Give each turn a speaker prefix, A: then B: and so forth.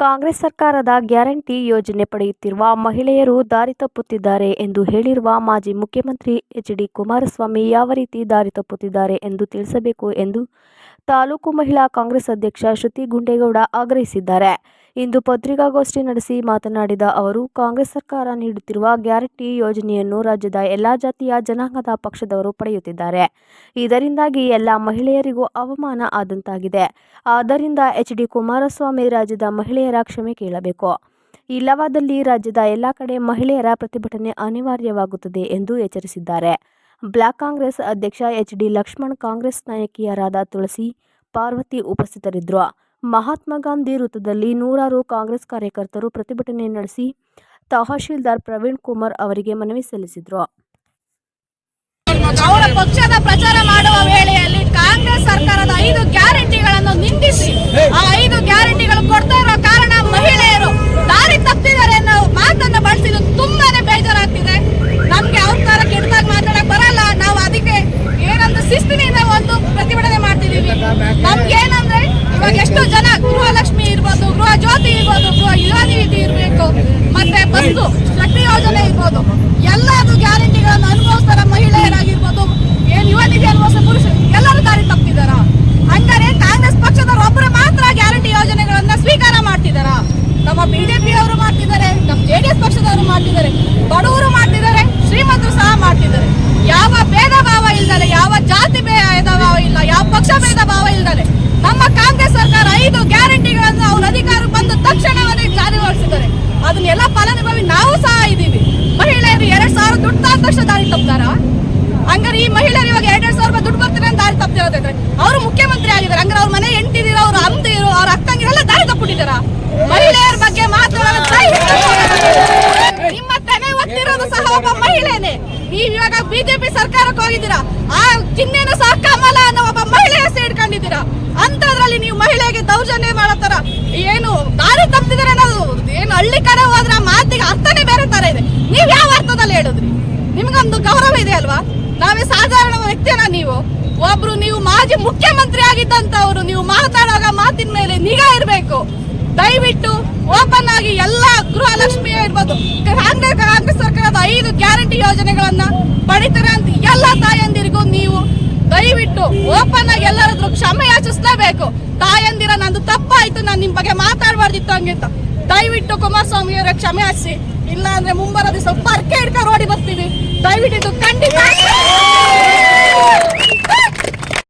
A: ಕಾಂಗ್ರೆಸ್ ಸರ್ಕಾರದ ಗ್ಯಾರಂಟಿ ಯೋಜನೆ ಪಡೆಯುತ್ತಿರುವ ಮಹಿಳೆಯರು ದಾರಿ ತಪ್ಪುತ್ತಿದ್ದಾರೆ ಎಂದು ಹೇಳಿರುವ ಮಾಜಿ ಮುಖ್ಯಮಂತ್ರಿ ಎಚ್ ಡಿ ಕುಮಾರಸ್ವಾಮಿ ಯಾವ ರೀತಿ ದಾರಿ ತಪ್ಪುತ್ತಿದ್ದಾರೆ ಎಂದು ತಿಳಿಸಬೇಕು ಎಂದು ತಾಲೂಕು ಮಹಿಳಾ ಕಾಂಗ್ರೆಸ್ ಅಧ್ಯಕ್ಷ ಶ್ರುತಿ ಗುಂಡೇಗೌಡ ಆಗ್ರಹಿಸಿದ್ದಾರೆ. ಇಂದು ಪತ್ರಿಕಾಗೋಷ್ಠಿ ನಡೆಸಿ ಮಾತನಾಡಿದ ಅವರು, ಕಾಂಗ್ರೆಸ್ ಸರ್ಕಾರ ನೀಡುತ್ತಿರುವ ಗ್ಯಾರಂಟಿ ಯೋಜನೆಯನ್ನು ರಾಜ್ಯದ ಎಲ್ಲಾ ಜಾತಿಯ ಜನಾಂಗದ ಪಕ್ಷದವರು ಪಡೆಯುತ್ತಿದ್ದಾರೆ. ಇದರಿಂದಾಗಿ ಎಲ್ಲ ಮಹಿಳೆಯರಿಗೂ ಅವಮಾನ ಆದಂತಾಗಿದೆ. ಆದ್ದರಿಂದ ಎಚ್ ಡಿ ಕುಮಾರಸ್ವಾಮಿ ರಾಜ್ಯದ ಮಹಿಳೆಯರ ಕ್ಷಮೆ ಕೇಳಬೇಕು. ಇಲ್ಲವಾದಲ್ಲಿ ರಾಜ್ಯದ ಎಲ್ಲ ಕಡೆ ಮಹಿಳೆಯರ ಪ್ರತಿಭಟನೆ ಅನಿವಾರ್ಯವಾಗುತ್ತದೆ ಎಂದು ಎಚ್ಚರಿಸಿದ್ದಾರೆ. ಬ್ಲಾಕ್ ಕಾಂಗ್ರೆಸ್ ಅಧ್ಯಕ್ಷ ಎಚ್ ಡಿ ಲಕ್ಷ್ಮಣ್ ಕಾಂಗ್ರೆಸ್ ನಾಯಕಿಯರಾದ ತುಳಸಿ ಪಾರ್ವತಿ ಉಪಸ್ಥಿತರಿದ್ದರು. ಮಹಾತ್ಮ ಗಾಂಧಿ ವೃತ್ತದಲ್ಲಿ ನೂರಾರು ಕಾಂಗ್ರೆಸ್ ಕಾರ್ಯಕರ್ತರು ಪ್ರತಿಭಟನೆ ನಡೆಸಿ ತಹಶೀಲ್ದಾರ್ ಪ್ರವೀಣ್ ಕುಮಾರ್ ಅವರಿಗೆ ಮನವಿ ಸಲ್ಲಿಸಿದರು.
B: ಪಕ್ಷದ ಪ್ರಚಾರ ಮಾಡುವ ವೇಳೆಯಲ್ಲಿ ಕಾಂಗ್ರೆಸ್ ಸರ್ಕಾರದ ಐದು ಗ್ಯಾರಂಟಿಗಳನ್ನು ನಿಂದಿಸಿ ಆ ಐದು ಗ್ಯಾರಂಟಿಗಳು ಕೊಡ್ತಾ ಇರೋ ಕಾರಣ ಮಹಿಳೆಯರು ದಾರಿ ತಪ್ಪಿದ್ದಾರೆ ಅನ್ನೋ ಮಾತನ್ನ ಬಳಸಿದ್ದು ತುಂಬಾನೇ ಬೇಜಾರಾಗ್ತಿದೆ ನಮ್ಗೆ ಅವ್ರ ತರ ಕೆಟ್ಟದಾಗ ಮಾತಾಡಕ್ ಬರಲ್ಲ ನಾವು ಅದಕ್ಕೆ ಏನಂದ್ರೆ ಶಿಸ್ತಿನಿಂದ ಒಂದು ಪ್ರತಿಭಟನೆ ಮಾಡ್ತಿದೀವಿ ನಮ್ಗೆ ಏನಂದ್ರೆ ಇವಾಗ ಎಷ್ಟೋ ಜನ ಗೃಹಲಕ್ಷ್ಮಿ ಇರ್ಬೋದು ಗೃಹ ಜ್ಯೋತಿ ಇರ್ಬೋದು ಗೃಹ ಯುವ ನಿಧಿ ಇರ್ಬೇಕು ಮತ್ತೆ ಬಸ್ಸು ಶಕ್ತಿ ಯೋಜನೆ ಇರ್ಬೋದು ಎಲ್ಲದು ಗ್ಯಾರಂಟಿಗಳನ್ನು ಅನುಭವಿಸ್ತಾರ ಮಹಿಳೆಯರಾಗಿರ್ಬೋದು ಏನ್ ಯುವ ನಿಧಿ ಅನುಭವಿಸೋ ಪುರುಷರು ಎಲ್ಲರೂ ದಾರಿ ತಪ್ಪಿದಾರ ಹಂಗಾರೆ ಕಾಂಗ್ರೆಸ್ ಪಕ್ಷದವರು ಒಬ್ಬರು ಮಾತ್ರ ಗ್ಯಾರಂಟಿ ಯೋಜನೆಗಳನ್ನ ಸ್ವೀಕಾರ ಮಾಡ್ತಿದಾರ ನಮ್ಮ ಬಿಜೆಪಿ ಅವರು ಮಾಡ್ತಿದ್ದಾರೆ ನಮ್ಮ ಜೆಡಿಎಸ್ ಪಕ್ಷದವರು ಮಾಡ್ತಿದ್ದಾರೆ. ಬಡವರು ಮಾಡ್ತಿದ್ದಾರೆ, ಶ್ರೀಮಂತರು ಸಹ ಮಾಡ್ತಿದ್ದಾರೆ. ಯಾವ ಭೇದ ಭಾವ ಇಲ್ದಲೆ, ಯಾವ ಜಾತಿ ಭೇದ ಭಾವ ಇಲ್ಲ, ಯಾವ ಪಕ್ಷ ಭೇದ ಭಾವ ಇಲ್ದಾರೆ ನಮ್ಮ ಕಾಂಗ್ರೆಸ್ ಸರ್ಕಾರ ಐದು ಗ್ಯಾರಂಟಿಗಳನ್ನು ಅವ್ರ ಅಧಿಕಾರ ಬಂದ ತಕ್ಷಣವೇ ಜಾರಿಗೊಳಿಸಿದ್ದಾರೆ. ಅದನ್ನೆಲ್ಲ ಫಲಾನುಭವಿ ನಾವು ಸಹ ಇದ್ದೀವಿ ಮಹಿಳೆಯರು ಎರಡ್ ಸಾವಿರ ದುಡ್ಡು ತಂದ ತಕ್ಷಣ ದಾರಿ ತಪ್ಪಾರ ಹಂಗಾರೆ ಈ ಮಹಿಳೆಯರು ಇವಾಗ ಎರಡ್ ಎರಡ್ ಸಾವಿರ ರೂಪಾಯಿ ದುಡ್ಡು ಬರ್ತಾರೆ ಅಂತ ದಾರಿ ತಪ್ಪಿರೋದ್ರೆ ಅವರು ಮುಖ್ಯಮಂತ್ರಿ ಆಗಿದ್ದಾರೆ ಹಂಗಾರೆ ಅವ್ರ ಮನೆ ಹೆಂಡತಿದಿರ ಅವ್ರ ಅಮ್ಮದಿರು ಅವ್ರ ಅಕ್ಕಂಗಿರೆಲ್ಲ ದಾರಿ ತಪ್ಪಿಟ್ಟಿದ್ದಾರ ಮಹಿಳೆಯರ ಬಗ್ಗೆ ಮಾತನಾಡಲು ನಿಮ್ಮ ತಲೆ ಒತ್ತಿರೋದು ಸಹ ಒಬ್ಬ ಮಹಿಳೆನೆ. ನೀವ್ ಇವಾಗ ಬಿಜೆಪಿ ಸರ್ಕಾರಕ್ಕೆ ಹೋಗಿದ್ದೀರಾ? ಆ ಚಿಹ್ನೆನ ಸಹ ಕಮಲ ಅನ್ನೋ ಒಬ್ಬ ಮಹಿಳೆ ಹೆಸರು ಇಟ್ಕೊಂಡಿದ್ದೀರಾ? ಅಂತದ್ರಲ್ಲಿ ನೀವು ಮಹಿಳೆಗೆ ದೌರ್ಜನ್ಯ ಮಾಡತ್ತಾರ ಏನು ದಾರಿ ತಪ್ಪಿದ್ರೆ ಏನು ಹಳ್ಳಿ ಕಡೆ ಹೋದ್ರ ಮಾತಿಗೆ ಅರ್ಥನೇ ಬೇರೆ ತರ ಇದೆ. ನೀವ್ ಯಾವ ಅರ್ಥದಲ್ಲಿ ಹೇಳಿದ್ರಿ? ನಿಮ್ಗೊಂದು ಗೌರವ ಇದೆ ಅಲ್ವಾ? ನಾವೇ ಸಾಧಾರಣ ವ್ಯಕ್ತಿನ ನೀವು. ಒಬ್ರು ನೀವು ಮಾಜಿ ಮುಖ್ಯಮಂತ್ರಿ ಆಗಿದ್ದಂತವ್ರು ನೀವು ಮಾತಾಡುವಾಗ ಮಾತಿನ ಮೇಲೆ ನಿಗಾ ಇರಬೇಕು. ದಯವಿಟ್ಟು ಓಪನ್ ಆಗಿ ಎಲ್ಲ ಗೃಹಲಕ್ಷ್ಮಿ ಇರ್ಬೋದು. ಕಾಂಗ್ರೆಸ್ ಕಾಂಗ್ರೆಸ್ ಸರ್ಕಾರದ ಐದು ಗ್ಯಾರಂಟಿ ಯೋಜನೆಗಳನ್ನ ಪಡಿತಾರೆ ಅಂತ ಎಲ್ಲ ತಾಯಂದಿರಿಗೂ ನೀವು ದಯವಿಟ್ಟು ಓಪನ್ ಆಗಿ ಎಲ್ಲರ ಹತ್ರ ಕ್ಷಮೆ ಯಾಚಿಸ್ಲೇಬೇಕು. ತಾಯಂದಿರ ನಂದು ತಪ್ಪಾಯ್ತು, ನಾನು ನಿಮ್ ಬಗ್ಗೆ ಮಾತಾಡಬಾರ್ದಿತ್ತು ಹಂಗಿತ್ತು ದಯವಿಟ್ಟು ಕುಮಾರಸ್ವಾಮಿ ಅವರ ಕ್ಷಮೆ ಯಾಚಿಸಿ. ಇಲ್ಲ ಅಂದ್ರೆ ಮುಂಬರೋ ದಿವಸ ಪರ್ಕೆ ಹಿಡ್ಕೊಂಡು